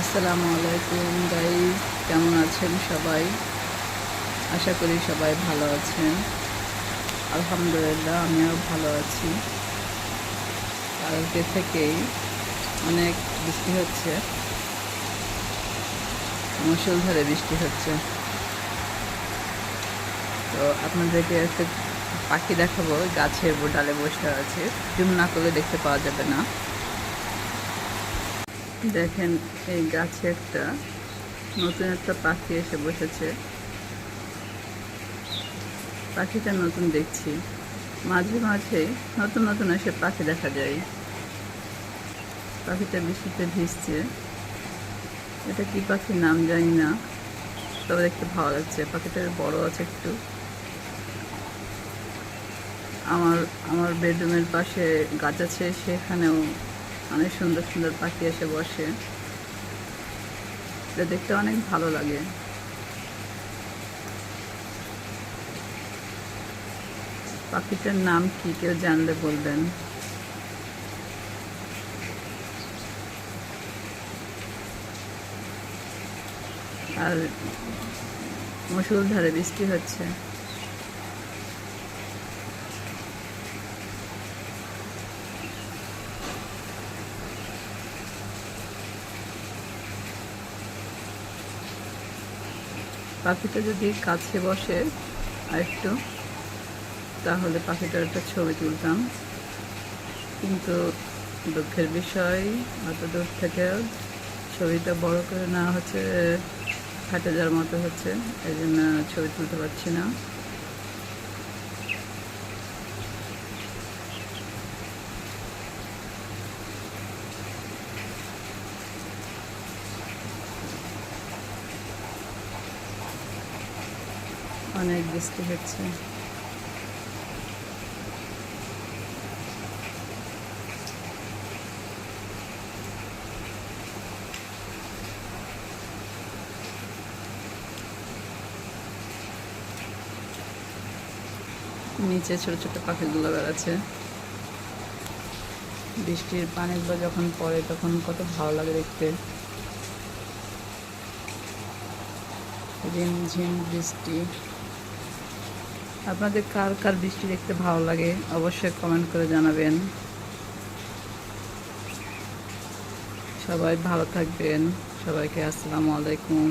আসসালামু আলাইকুম গাইজ কেমন আছেন সবাই? আশা করি সবাই ভালো আছেন। আলহামদুলিল্লাহ, আমিও ভালো আছি। কালকে থেকেই অনেক বৃষ্টি হচ্ছে। মুসলধারে বৃষ্টি হচ্ছে। তো আপনাদেরকে একটা পাখি দেখাবো, গাছের ডালে বসে আছে। জুম না করলে দেখতে পাওয়া যাবে না। দেখেন এই গাছে একটা নতুন একটা পাখি এসে বসেছে। পাখিটা নতুন দেখছি। মাঝে মাঝে নতুন নতুন এসে পাখি দেখা যায়। পাখিটা বৃষ্টিতে ভিজছে। এটা কি পাখির নাম জানি না, তবে দেখতে ভালো লাগছে। পাখিটা বড় আছে একটু। আমার আমার বেডরুমের পাশে গাছ আছে, সেখানেও অনেক সুন্দর সুন্দর পাখি এসে বসে। এটা দেখতে অনেক ভালো লাগে। পাখিটার নাম কি কেউ জানলে বলবেন? আর মুসুলধারে বৃষ্টি হচ্ছে। পাখিটা যদি কাছে বসে আরেকটু, তাহলে পাখিটার একটা ছবি তুলতাম। কিন্তু দুঃখের বিষয়, অত দূর থেকে ছবিটা বড় করে না হচ্ছে, হাটে যাওয়ার মতো হচ্ছে, এই জন্য ছবি তুলতে পারছি না। অনেক বৃষ্টি হচ্ছে। নিচে ছোট ছোট পাখিগুলো বেড়াচ্ছে। বৃষ্টির পানিগুলো যখন পড়ে, তখন কত ভালো লাগে দেখতে। ঝিমঝিম বৃষ্টি। আপনাদের কার কার বৃষ্টি দেখতে ভালো লাগে, অবশ্যই কমেন্ট করে জানাবেন। সবাই ভালো থাকবেন। সবাইকে আসসালামু আলাইকুম।